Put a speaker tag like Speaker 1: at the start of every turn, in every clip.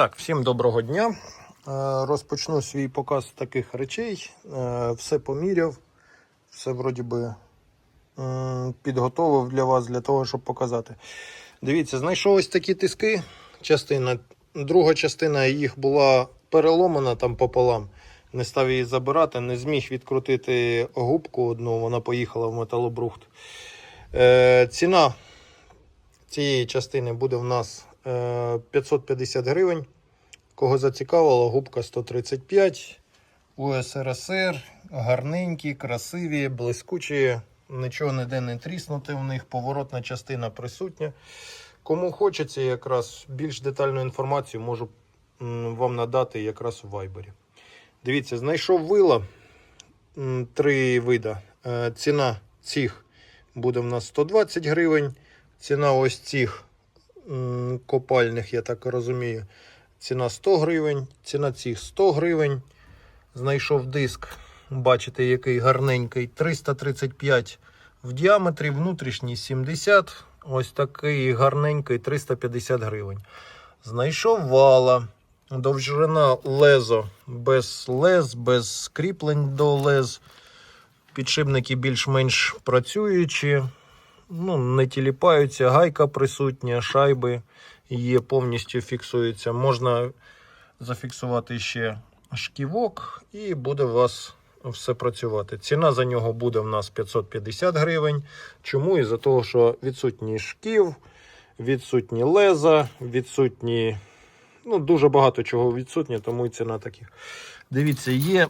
Speaker 1: Так, всім доброго дня. Е, Розпочну свій показ таких речей. Е, Все поміряв, все вроді би підготовив для вас, для того, щоб показати. Дивіться, знайшов ось такі тиски. Частина. Друга частина їх була переломана там пополам. Не став її забирати, не зміг відкрутити губку одну, вона поїхала в металобрухт. Е, ціна цієї частини буде в нас 550 гривень. Кого зацікавила, губка 135 УСРСР, гарненькі, красиві, блискучі, нічого ніде не тріснути в них, поворотна частина присутня. Кому хочеться якраз більш детальну інформацію, можу вам надати якраз у Viber. Дивіться, знайшов вила три вида. Е, Ціна цих буде в нас 120 гривень. Ціна ось цих копальних, я так розумію, ціна 100 гривень. Ціна цих 100 гривень. Знайшов диск. Бачите, який гарненький. 335 в діаметрі, внутрішній 70. Ось такий гарненький 350 гривень. Знайшов вала. Довжина лезо без лез, без скріплень до лез. Підшипники більш-менш працюючі, ну, не тіліпаються, гайка присутня, шайби є, повністю фіксуються. Можна зафіксувати ще шківок і буде у вас все працювати. Ціна за нього буде в нас 550 гривень. Чому? Із-за того, що відсутній шків, відсутні леза, відсутні. Ну, дуже багато чого відсутнє, тому і ціна таких. Дивіться, є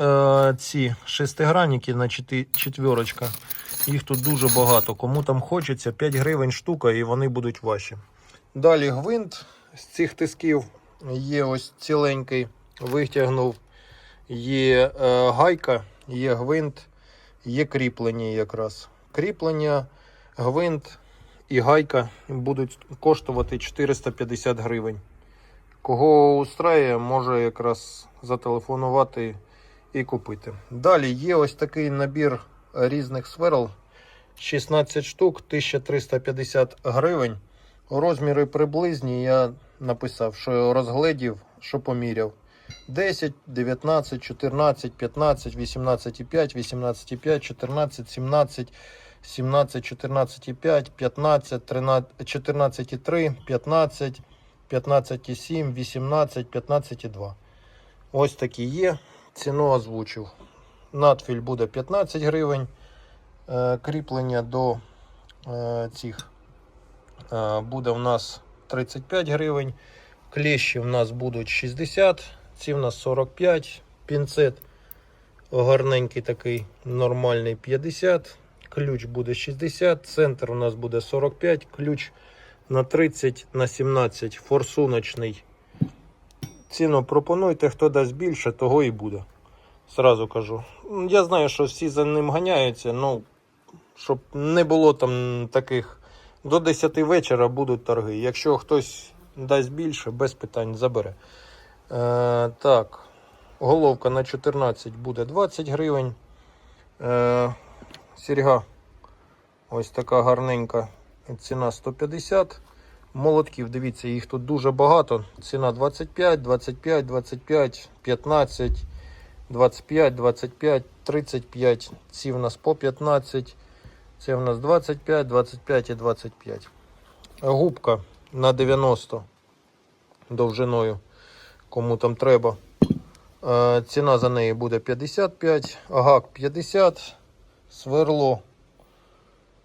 Speaker 1: е, ці шестигранники на четвірочка. Їх тут дуже багато. Кому там хочеться, 5 гривень штука, і вони будуть ваші. Далі гвинт з цих тисків є ось ціленький, витягнув. Є е, гайка, є гвинт, є кріплення якраз. Кріплення, гвинт і гайка будуть коштувати 450 гривень. Кого устраює, може якраз зателефонувати і купити. Далі є ось такий набір різних сверл. 16 штук, 1350 гривень. Розміри приблизні. Я написав, що розгледів, що поміряв. 10, 19, 14, 15, 18,5, 18,5, 14, 17, 17, 14,5, 15, 13, 14,3, 15, 15,7, 18, 15,2. Ось такі є. Ціну озвучив. Надфіль буде 15 гривень. Е, Кріплення до е, цих е, буде у нас 35 гривень. Клещі в нас будуть 60, ці в нас 45. Пінцет гарненький такий, нормальний 50. Ключ буде 60, центр у нас буде 45, ключ на 30 на 17 форсуночний. Ціну пропонуйте, хто дасть більше, того і буде. Сразу кажу. Я знаю, що всі за ним ганяються, ну, щоб не було там таких. До 10 вечора будуть торги. Якщо хтось дасть більше, без питань забере. Е, так, головка на 14 буде 20 гривень. Е, сірга ось така гарненька. Ціна 150. Молотків, дивіться, їх тут дуже багато. Ціна 25, 25, 25, 15, 25, 25, 35. Ці в нас по 15. Це в нас 25, 25 і 25. Губка на 90 довжиною, кому там треба. Е, Ціна за неї буде 55, гак 50, сверло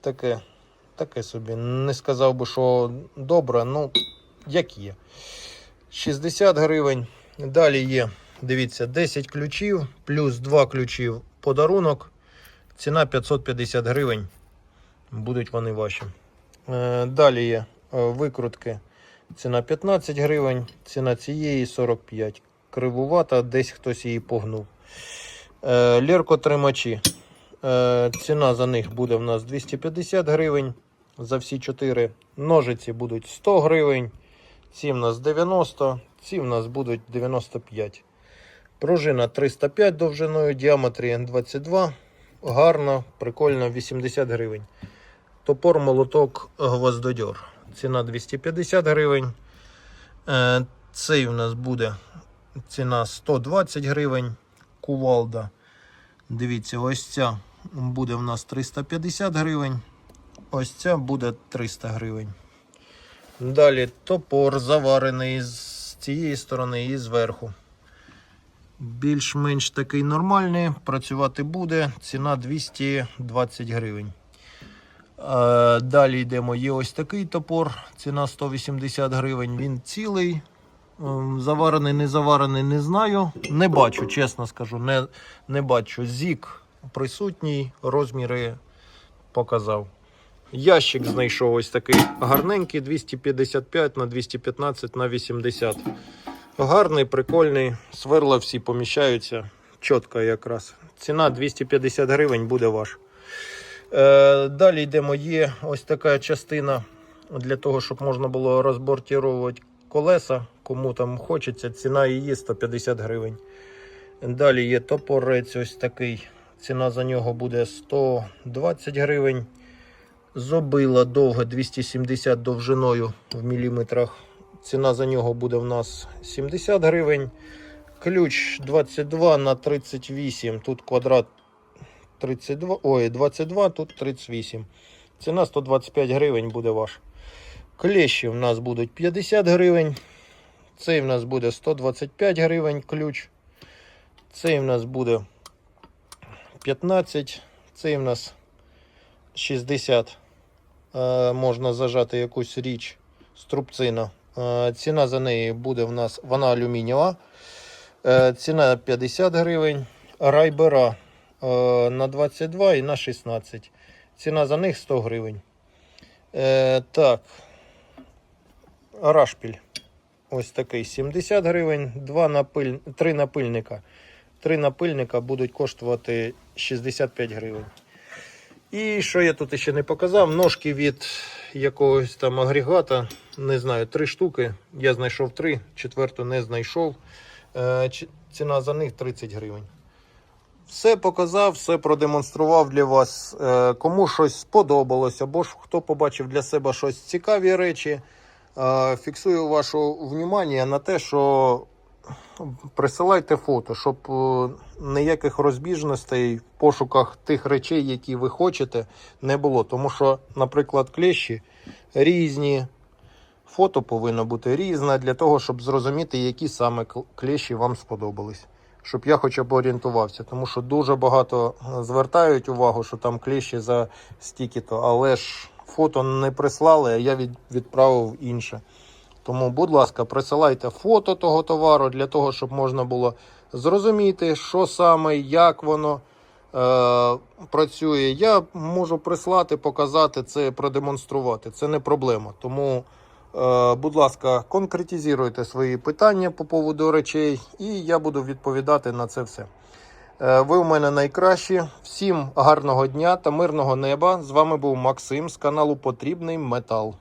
Speaker 1: таке, таке собі. Не сказав би, що добре, ну як є. 60 гривень. Далі є, дивіться, 10 ключів, плюс 2 ключів подарунок. Ціна 550 гривень. Будуть вони ваші. Е, Далі є е, викрутки. Ціна 15 гривень, ціна цієї 45. Кривувата, десь хтось її погнув. Е, Ліркотримачі. Ціна за них буде в нас 250 гривень. За всі 4 ножиці будуть 100 гривень. Ці в нас 90, ці в нас будуть 95. Пружина 305 довжиною, діаметрі 22. Гарно, прикольно, 80 гривень. Топор молоток гвоздодьор. Ціна 250 гривень. Е, Цей у нас буде ціна 120 гривень. Кувалда. Дивіться, ось ця буде в нас 350 гривень. Ось ця буде 300 гривень. Далі топор заварений з цієї сторони і зверху. Більш-менш такий нормальний, працювати буде. Ціна 220 гривень. Е, Далі йдемо. Є ось такий топор, ціна 180 гривень. Він цілий. Ем, Заварений, не заварений, не знаю. Не бачу, чесно скажу, не, не бачу. Зік присутній, розміри показав. Ящик знайшов ось такий гарненький, 255 на 215 на 80. Гарний, прикольний, сверла всі поміщаються. Чітко якраз. Ціна 250 гривень буде ваш. Е, далі йдемо. Є ось така частина для того, щоб можна було розбортувати колеса. Кому там хочеться, ціна її 150 гривень. Далі є топорець ось такий. Ціна за нього буде 120 гривень. Зобила довге 270 довжиною в міліметрах. Ціна за нього буде в нас 70 гривень. Ключ 22 на 38. Тут квадрат 32, ой, 22, тут 38. Ціна 125 гривень буде ваш. Клещі в нас будуть 50 гривень. Цей в нас буде 125 гривень ключ. Цей в нас буде 15. Цей в нас 60. Е, можна зажати якусь річ струбцина. Е, ціна за неї буде в нас, вона алюмінієва. Е, ціна 50 гривень. Райбера е, на 22 і на 16. Ціна за них 100 гривень. Так. Рашпіль. Ось такий 70 гривень. Два напиль... Три напильника. Три напильника будуть коштувати 65 гривень. І що я тут ще не показав? Ножки від якогось там агрегата. Не знаю, три штуки. Я знайшов три, четверту не знайшов. Е, Ціна за них 30 гривень. Все показав, все продемонстрував для вас. Е, Кому щось сподобалось, або ж хто побачив для себе щось цікаві речі. е, Фіксую ваше увагу на те, що присилайте фото, щоб е, ніяких розбіжностей в пошуках тих речей, які ви хочете, не було. Тому що, наприклад, клещі різні. Фото повинно бути різне для того, щоб зрозуміти, які саме кл- клещі вам сподобались. Щоб я хоча б орієнтувався. Тому що дуже багато е, звертають увагу, що там клещі за стільки-то, але ж фото не прислали, а я від, відправив інше. Тому, будь ласка, присилайте фото того товару для того, щоб можна було зрозуміти, що саме, як воно е, працює. Я можу прислати, показати це, продемонструвати. Це не проблема. Тому, е, будь ласка, конкретизуйте свої питання по поводу речей, і я буду відповідати на це все. Е, Ви у мене найкращі. Всім гарного дня та мирного неба. З вами був Максим з каналу Потрібний Метал.